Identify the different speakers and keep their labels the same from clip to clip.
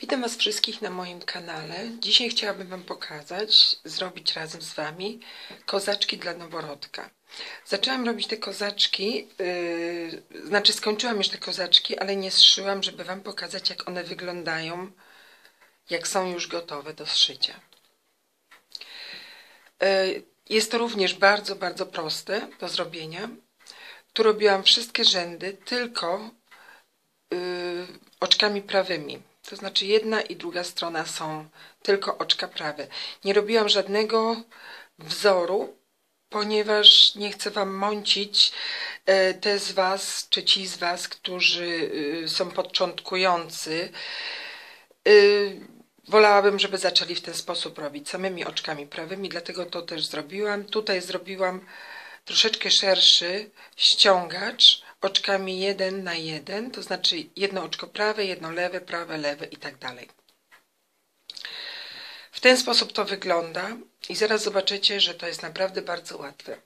Speaker 1: Witam Was wszystkich na moim kanale. Dzisiaj chciałabym Wam pokazać, zrobić razem z Wami kozaczki dla noworodka. Zaczęłam robić te kozaczki, yy, znaczy skończyłam już te kozaczki, ale nie zszyłam, żeby Wam pokazać jak one wyglądają, jak są już gotowe do zszycia. Yy, jest to również bardzo, bardzo proste do zrobienia. Tu robiłam wszystkie rzędy tylko yy, oczkami prawymi. To znaczy jedna i druga strona są tylko oczka prawe. Nie robiłam żadnego wzoru, ponieważ nie chcę Wam mącić e, te z Was, czy ci z Was, którzy e, są początkujący. E, wolałabym, żeby zaczęli w ten sposób robić, samymi oczkami prawymi, dlatego to też zrobiłam. Tutaj zrobiłam troszeczkę szerszy ściągacz, oczkami jeden na jeden, to znaczy jedno oczko prawe, jedno lewe, prawe, lewe i tak dalej. W ten sposób to wygląda i zaraz zobaczycie, że to jest naprawdę bardzo łatwe.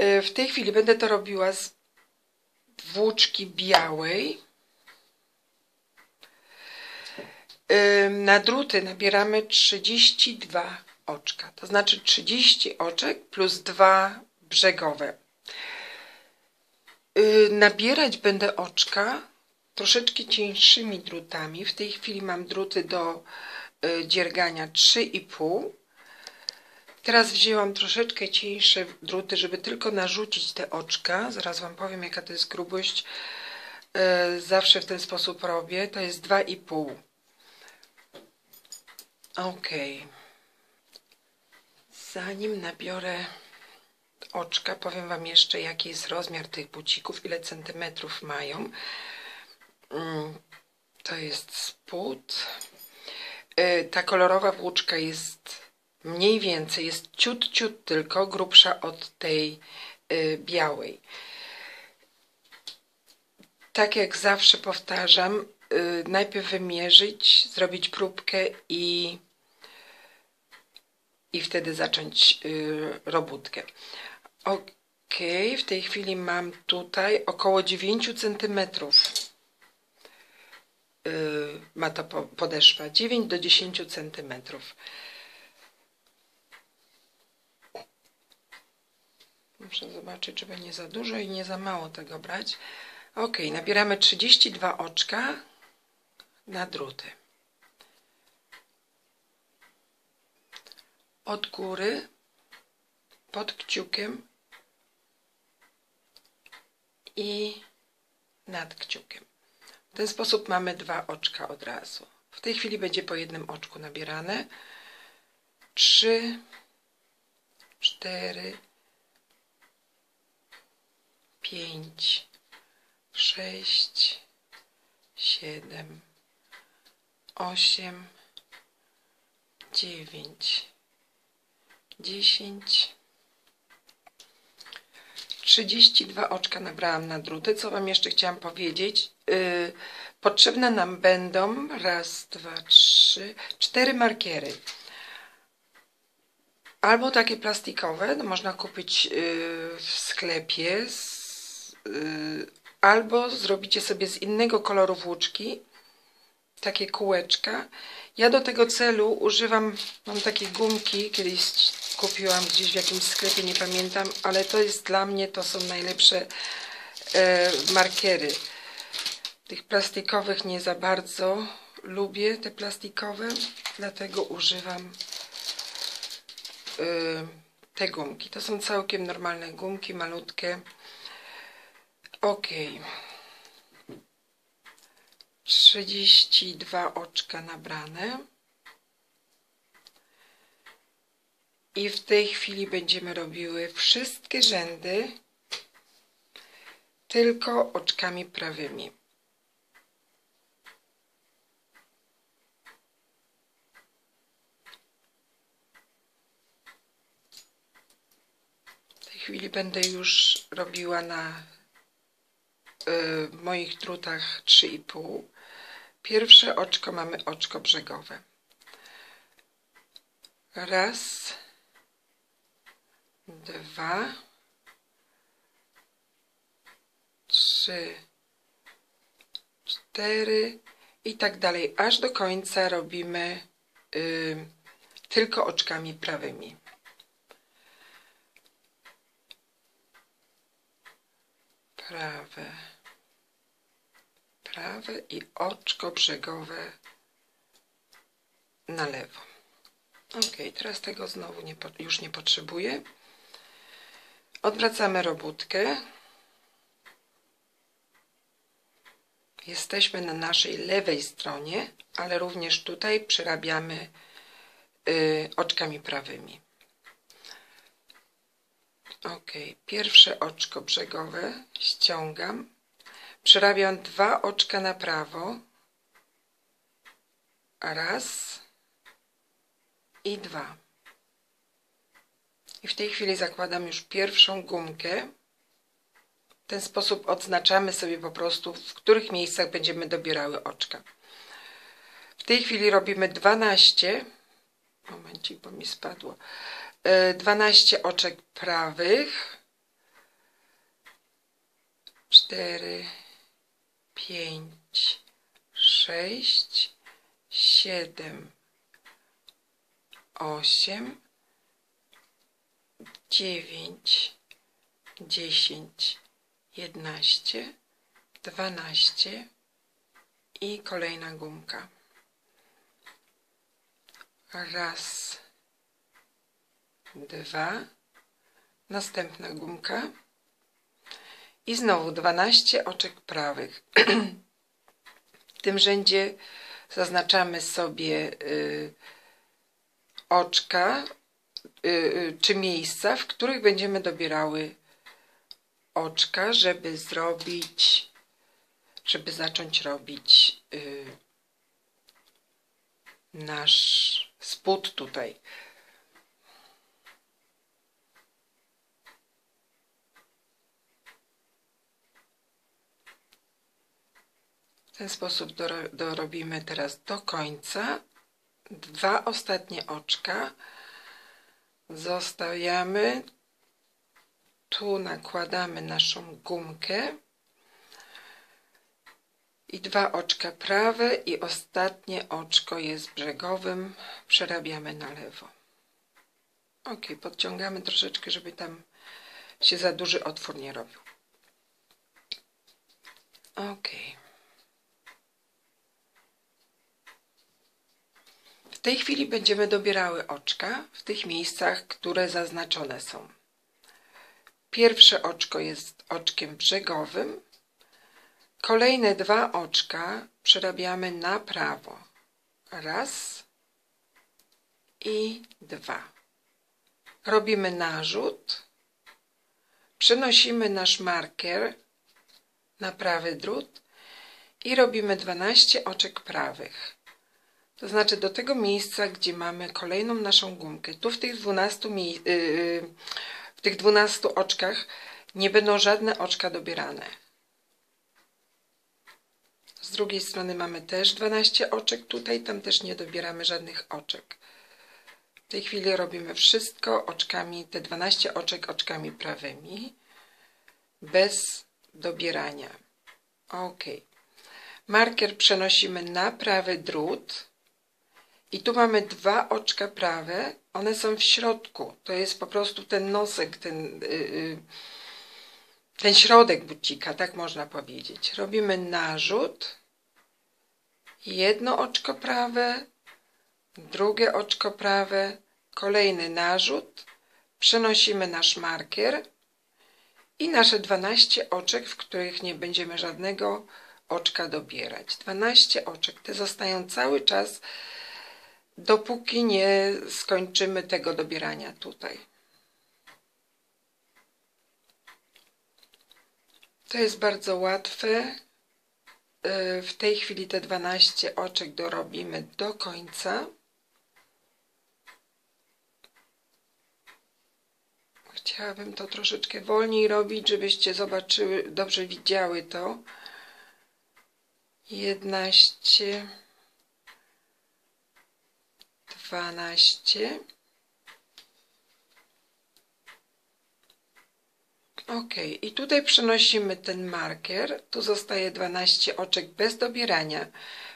Speaker 1: Y, w tej chwili będę to robiła z włóczki białej. Y, na druty nabieramy 32 oczka, to znaczy 30 oczek plus 2 brzegowe. Y, nabierać będę oczka troszeczkę cieńszymi drutami. W tej chwili mam druty do y, dziergania 3,5. Teraz wzięłam troszeczkę cieńsze druty, żeby tylko narzucić te oczka. Zaraz Wam powiem, jaka to jest grubość. Y, zawsze w ten sposób robię. To jest 2,5. Ok. Zanim nabiorę oczka. Powiem Wam jeszcze, jaki jest rozmiar tych bucików, ile centymetrów mają. Mm, to jest spód. Y, ta kolorowa włóczka jest mniej więcej, jest ciut, ciut tylko grubsza od tej y, białej. Tak jak zawsze powtarzam, y, najpierw wymierzyć, zrobić próbkę i, i wtedy zacząć robótkę. Ok, w tej chwili mam tutaj około 9 cm. Yy, ma ta podeszwa 9 do 10 cm. Muszę zobaczyć, żeby nie za dużo i nie za mało tego brać. Ok, nabieramy 32 oczka na druty. Od góry pod kciukiem i nad kciukiem. W ten sposób mamy dwa oczka od razu. W tej chwili będzie po jednym oczku nabierane. Trzy, cztery, pięć, sześć, siedem, osiem, dziewięć, dziesięć, 32 oczka nabrałam na druty. Co Wam jeszcze chciałam powiedzieć? Yy, potrzebne nam będą raz, dwa, trzy, cztery markiery. Albo takie plastikowe, no można kupić yy, w sklepie, z, yy, albo zrobicie sobie z innego koloru włóczki, takie kółeczka. Ja do tego celu używam, mam takie gumki, kiedyś kupiłam gdzieś w jakimś sklepie, nie pamiętam, ale to jest dla mnie, to są najlepsze e, markery. Tych plastikowych nie za bardzo lubię, te plastikowe, dlatego używam e, te gumki. To są całkiem normalne gumki, malutkie. Ok. 32 oczka nabrane. I w tej chwili będziemy robiły wszystkie rzędy tylko oczkami prawymi. W tej chwili będę już robiła na y, moich drutach 3,5. Pierwsze oczko mamy oczko brzegowe. Raz, dwa, trzy, cztery i tak dalej, aż do końca robimy tylko oczkami prawymi. Prawe, prawe i oczko brzegowe na lewo. Ok, teraz tego znowu nie, już nie potrzebuję. Odwracamy robótkę. Jesteśmy na naszej lewej stronie, ale również tutaj przerabiamy y, oczkami prawymi. Ok, pierwsze oczko brzegowe ściągam. Przerabiam dwa oczka na prawo. Raz i dwa. I w tej chwili zakładam już pierwszą gumkę. W ten sposób odznaczamy sobie po prostu, w których miejscach będziemy dobierały oczka. W tej chwili robimy 12, momencik, bo mi spadło, 12 e, oczek prawych, 4, 5, 6, 7, 8, 9, 10, 11, 12 i kolejna gumka. Raz, dwa, następna gumka i znowu 12 oczek prawych. w tym rzędzie zaznaczamy sobie y, oczka czy miejsca, w których będziemy dobierały oczka, żeby zrobić, żeby zacząć robić y, nasz spód tutaj. W ten sposób dorobimy teraz do końca. Dwa ostatnie oczka zostawiamy tu nakładamy naszą gumkę i dwa oczka prawe i ostatnie oczko jest brzegowym, przerabiamy na lewo. Ok, podciągamy troszeczkę, żeby tam się za duży otwór nie robił. Ok. W tej chwili będziemy dobierały oczka w tych miejscach, które zaznaczone są. Pierwsze oczko jest oczkiem brzegowym. Kolejne dwa oczka przerabiamy na prawo. Raz i dwa. Robimy narzut. Przenosimy nasz marker na prawy drut i robimy 12 oczek prawych. To znaczy do tego miejsca, gdzie mamy kolejną naszą gumkę. Tu w tych 12 yy, tych 12 oczkach nie będą żadne oczka dobierane. Z drugiej strony mamy też 12 oczek, tutaj tam też nie dobieramy żadnych oczek. W tej chwili robimy wszystko oczkami, te 12 oczek oczkami prawymi, bez dobierania. Ok. Marker przenosimy na prawy drut i tu mamy dwa oczka prawe, one są w środku. To jest po prostu ten nosek, ten, yy, ten środek bucika, tak można powiedzieć. Robimy narzut. Jedno oczko prawe, drugie oczko prawe, kolejny narzut. Przenosimy nasz markier i nasze 12 oczek, w których nie będziemy żadnego oczka dobierać. 12 oczek, te zostają cały czas dopóki nie skończymy tego dobierania tutaj. To jest bardzo łatwe. Y, w tej chwili te 12 oczek dorobimy do końca. Chciałabym to troszeczkę wolniej robić, żebyście zobaczyły, dobrze widziały to. 11 dwanaście. Ok, i tutaj przenosimy ten marker. Tu zostaje 12 oczek bez dobierania.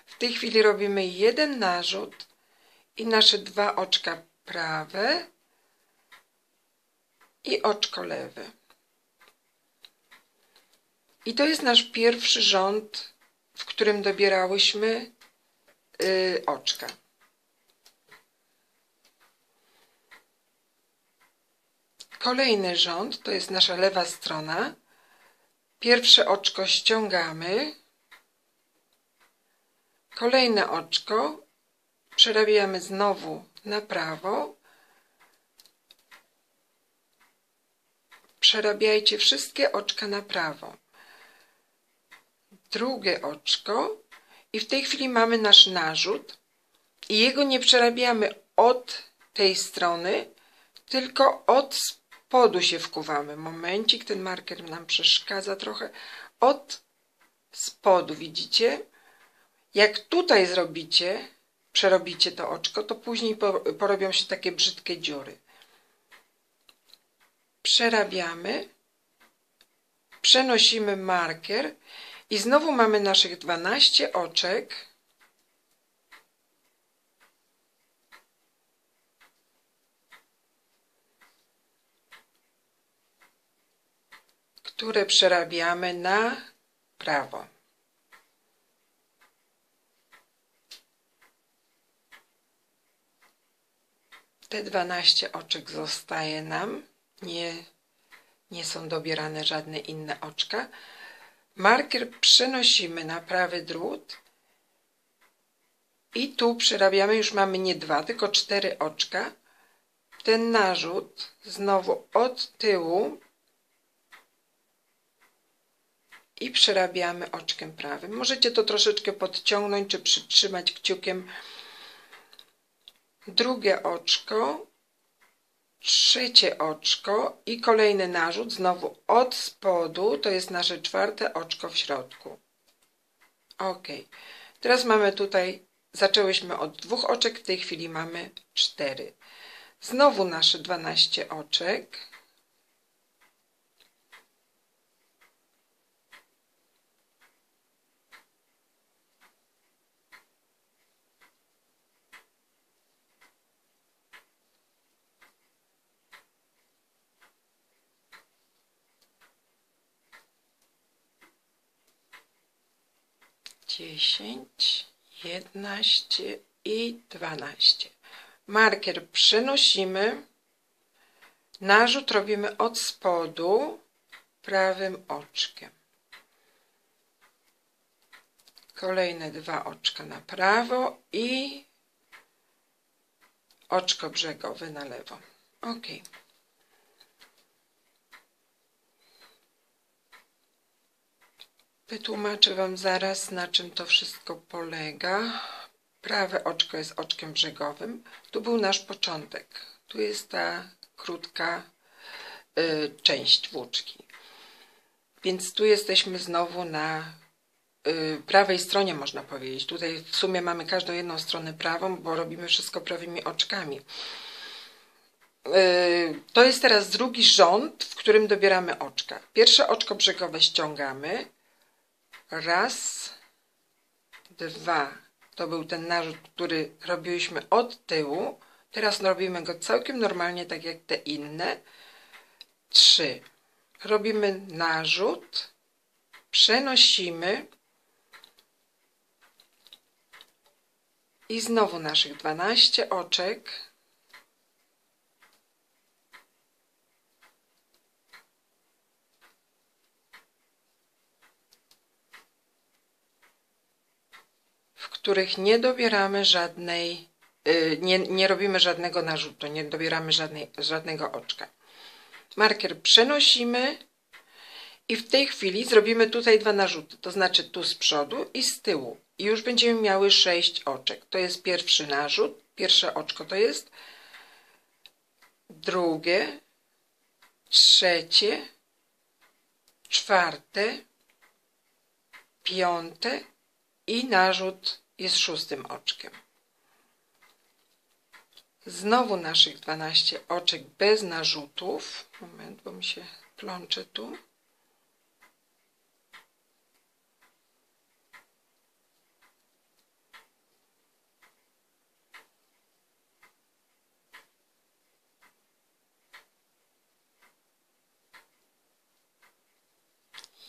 Speaker 1: W tej chwili robimy jeden narzut i nasze dwa oczka prawe i oczko lewe. I to jest nasz pierwszy rząd, w którym dobierałyśmy yy, oczka. Kolejny rząd to jest nasza lewa strona. Pierwsze oczko ściągamy. Kolejne oczko przerabiamy znowu na prawo. Przerabiajcie wszystkie oczka na prawo. Drugie oczko i w tej chwili mamy nasz narzut i jego nie przerabiamy od tej strony, tylko od spodu się wkuwamy. Momencik, ten marker nam przeszkadza trochę. Od spodu, widzicie? Jak tutaj zrobicie, przerobicie to oczko, to później porobią się takie brzydkie dziury. Przerabiamy, przenosimy marker i znowu mamy naszych 12 oczek. Które przerabiamy na prawo. Te 12 oczek zostaje nam, nie, nie są dobierane żadne inne oczka. Marker przenosimy na prawy drut i tu przerabiamy, już mamy nie dwa, tylko cztery oczka. Ten narzut znowu od tyłu i przerabiamy oczkiem prawym. Możecie to troszeczkę podciągnąć czy przytrzymać kciukiem. Drugie oczko, trzecie oczko i kolejny narzut, znowu od spodu, to jest nasze czwarte oczko w środku. Ok. Teraz mamy tutaj, zaczęłyśmy od dwóch oczek, w tej chwili mamy cztery. Znowu nasze 12 oczek. Dziesięć, jedenaście i dwanaście. Marker przenosimy, narzut robimy od spodu prawym oczkiem. Kolejne dwa oczka na prawo i oczko brzegowe na lewo. Ok. Wytłumaczę Wam zaraz, na czym to wszystko polega. Prawe oczko jest oczkiem brzegowym. Tu był nasz początek. Tu jest ta krótka y, część włóczki. Więc tu jesteśmy znowu na y, prawej stronie, można powiedzieć. Tutaj w sumie mamy każdą jedną stronę prawą, bo robimy wszystko prawymi oczkami. Y, to jest teraz drugi rząd, w którym dobieramy oczka. Pierwsze oczko brzegowe ściągamy, Raz, dwa. To był ten narzut, który robiliśmy od tyłu. Teraz robimy go całkiem normalnie, tak jak te inne. Trzy. Robimy narzut, przenosimy i znowu naszych 12 oczek których nie dobieramy żadnej, y, nie, nie robimy żadnego narzutu, nie dobieramy żadnej, żadnego oczka. Marker przenosimy i w tej chwili zrobimy tutaj dwa narzuty, to znaczy tu z przodu i z tyłu. I już będziemy miały sześć oczek. To jest pierwszy narzut, pierwsze oczko to jest, drugie, trzecie, czwarte, piąte i narzut i z szóstym oczkiem. Znowu naszych 12 oczek bez narzutów. Moment, bo mi się plącze tu.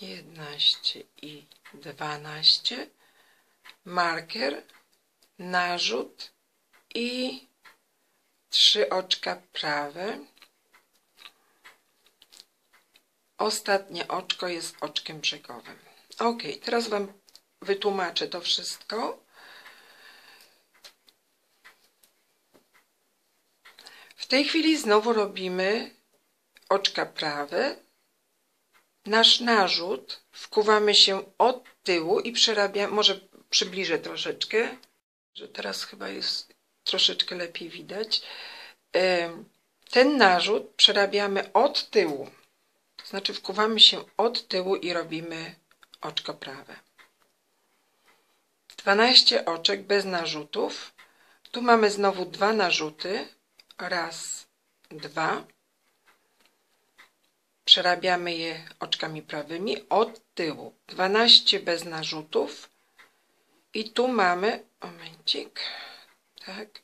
Speaker 1: jedenaście i dwanaście marker, narzut i trzy oczka prawe. Ostatnie oczko jest oczkiem brzegowym. Ok, teraz Wam wytłumaczę to wszystko. W tej chwili znowu robimy oczka prawe. Nasz narzut wkuwamy się od tyłu i przerabiamy, może przybliżę troszeczkę, że teraz chyba jest troszeczkę lepiej widać. Ten narzut przerabiamy od tyłu, znaczy wkuwamy się od tyłu i robimy oczko prawe. 12 oczek bez narzutów. Tu mamy znowu dwa narzuty. Raz, dwa. Przerabiamy je oczkami prawymi od tyłu. 12 bez narzutów. I tu mamy, momencik, tak,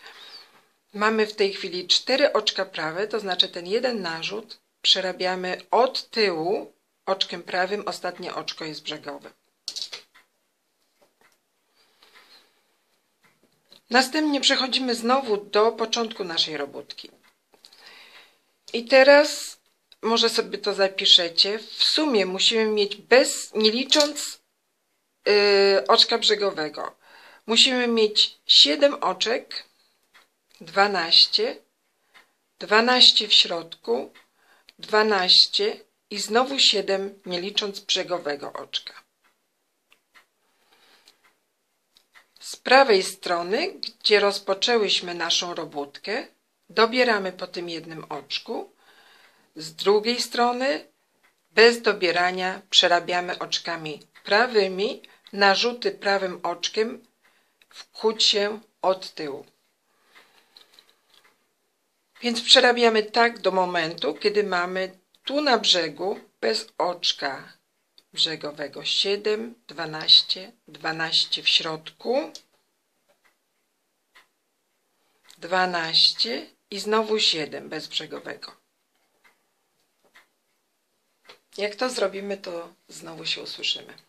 Speaker 1: mamy w tej chwili cztery oczka prawe, to znaczy ten jeden narzut przerabiamy od tyłu oczkiem prawym, ostatnie oczko jest brzegowe. Następnie przechodzimy znowu do początku naszej robótki. I teraz może sobie to zapiszecie. W sumie musimy mieć bez, nie licząc yy, oczka brzegowego, musimy mieć 7 oczek, 12, 12 w środku, 12 i znowu 7, nie licząc brzegowego oczka. Z prawej strony, gdzie rozpoczęłyśmy naszą robótkę, dobieramy po tym jednym oczku. Z drugiej strony, bez dobierania, przerabiamy oczkami prawymi, narzuty prawym oczkiem, wkuć się od tyłu. Więc przerabiamy tak do momentu, kiedy mamy tu na brzegu bez oczka brzegowego 7, 12, 12 w środku, 12 i znowu 7 bez brzegowego. Jak to zrobimy, to znowu się usłyszymy.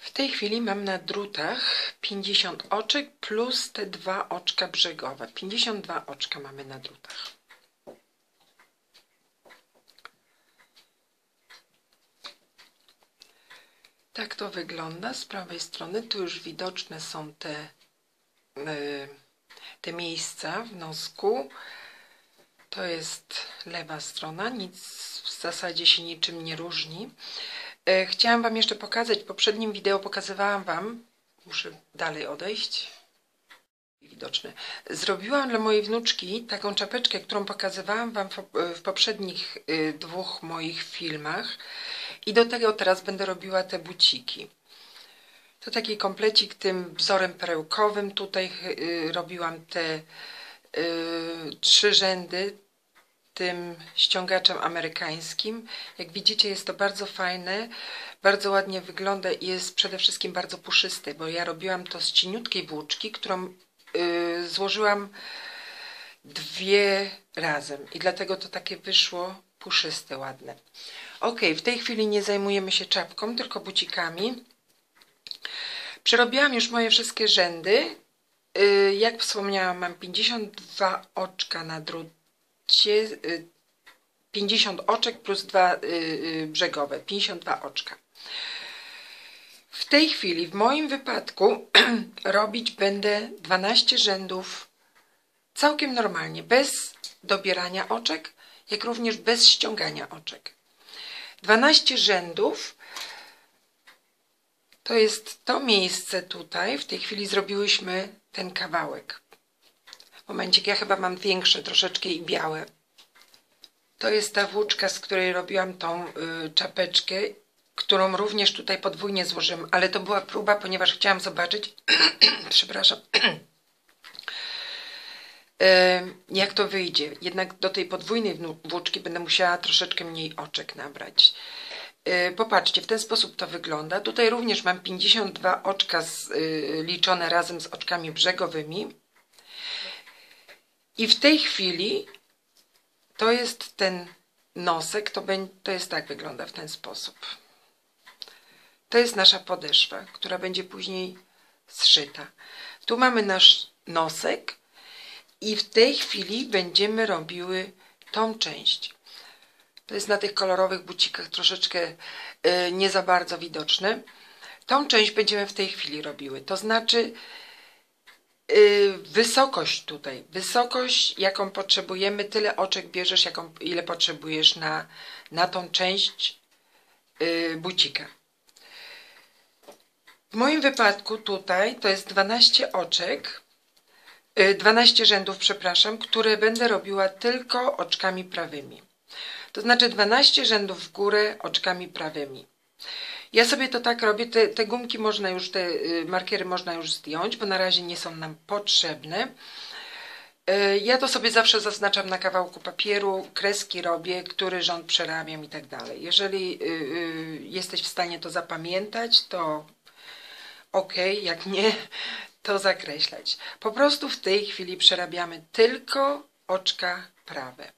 Speaker 1: W tej chwili mam na drutach 50 oczek plus te dwa oczka brzegowe. 52 oczka mamy na drutach. Tak to wygląda z prawej strony. Tu już widoczne są te, y, te miejsca w nosku. To jest lewa strona, nic w zasadzie się niczym nie różni. E, chciałam Wam jeszcze pokazać, w poprzednim wideo pokazywałam Wam, muszę dalej odejść, widoczne. Zrobiłam dla mojej wnuczki taką czapeczkę, którą pokazywałam Wam w poprzednich y, dwóch moich filmach i do tego teraz będę robiła te buciki. To taki komplecik tym wzorem perełkowym. Tutaj y, robiłam te y, trzy rzędy tym ściągaczem amerykańskim. Jak widzicie jest to bardzo fajne, bardzo ładnie wygląda i jest przede wszystkim bardzo puszysty, bo ja robiłam to z cieniutkiej włóczki, którą y, złożyłam dwie razem i dlatego to takie wyszło puszyste, ładne. Ok, w tej chwili nie zajmujemy się czapką, tylko bucikami. Przerobiłam już moje wszystkie rzędy. Y, jak wspomniałam, mam 52 oczka na drucie, 50 y, oczek plus dwa y, brzegowe, 52 oczka. W tej chwili, w moim wypadku, robić będę 12 rzędów całkiem normalnie, bez dobierania oczek, jak również bez ściągania oczek. 12 rzędów to jest to miejsce tutaj. W tej chwili zrobiłyśmy ten kawałek. Momencik, ja chyba mam większe troszeczkę i białe. To jest ta włóczka, z której robiłam tą y, czapeczkę, którą również tutaj podwójnie złożyłam, ale to była próba, ponieważ chciałam zobaczyć, przepraszam, jak to wyjdzie. Jednak do tej podwójnej włóczki będę musiała troszeczkę mniej oczek nabrać. E, popatrzcie, w ten sposób to wygląda. Tutaj również mam 52 oczka z, y, liczone razem z oczkami brzegowymi. I w tej chwili to jest ten nosek, to, to jest tak, wygląda w ten sposób. To jest nasza podeszwa, która będzie później zszyta. Tu mamy nasz nosek i w tej chwili będziemy robiły tą część. To jest na tych kolorowych bucikach troszeczkę y, nie za bardzo widoczne. Tą część będziemy w tej chwili robiły. To znaczy wysokość tutaj, wysokość jaką potrzebujemy, tyle oczek bierzesz, jaką, ile potrzebujesz na, na tą część y, bucika. W moim wypadku tutaj to jest 12 oczek, y, 12 rzędów, przepraszam, które będę robiła tylko oczkami prawymi. To znaczy 12 rzędów w górę oczkami prawymi. Ja sobie to tak robię, te, te gumki można już, te y, markiery można już zdjąć, bo na razie nie są nam potrzebne. Y, Ja to sobie zawsze zaznaczam na kawałku papieru, kreski robię, który rząd przerabiam i tak dalej. Jeżeli y, jesteś w stanie to zapamiętać, to ok, jak nie, to zakreślać. Po prostu w tej chwili przerabiamy tylko oczka prawe.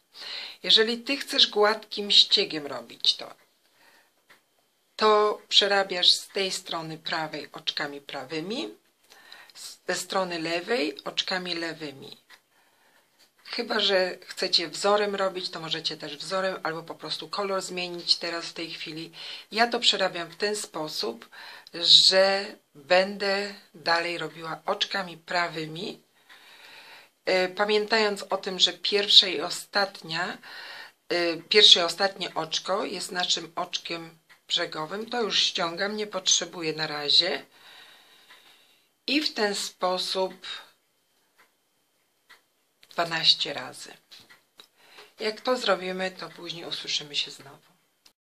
Speaker 1: Jeżeli ty chcesz gładkim ściegiem robić to, to przerabiasz z tej strony prawej oczkami prawymi, ze strony lewej oczkami lewymi. Chyba, że chcecie wzorem robić, to możecie też wzorem albo po prostu kolor zmienić teraz w tej chwili. Ja to przerabiam w ten sposób, że będę dalej robiła oczkami prawymi, E, pamiętając o tym, że pierwsze i ostatnia, e, pierwsze i ostatnie oczko jest naszym oczkiem brzegowym, to już ściągam, nie potrzebuję na razie. I w ten sposób 12 razy. Jak to zrobimy, to później usłyszymy się znowu.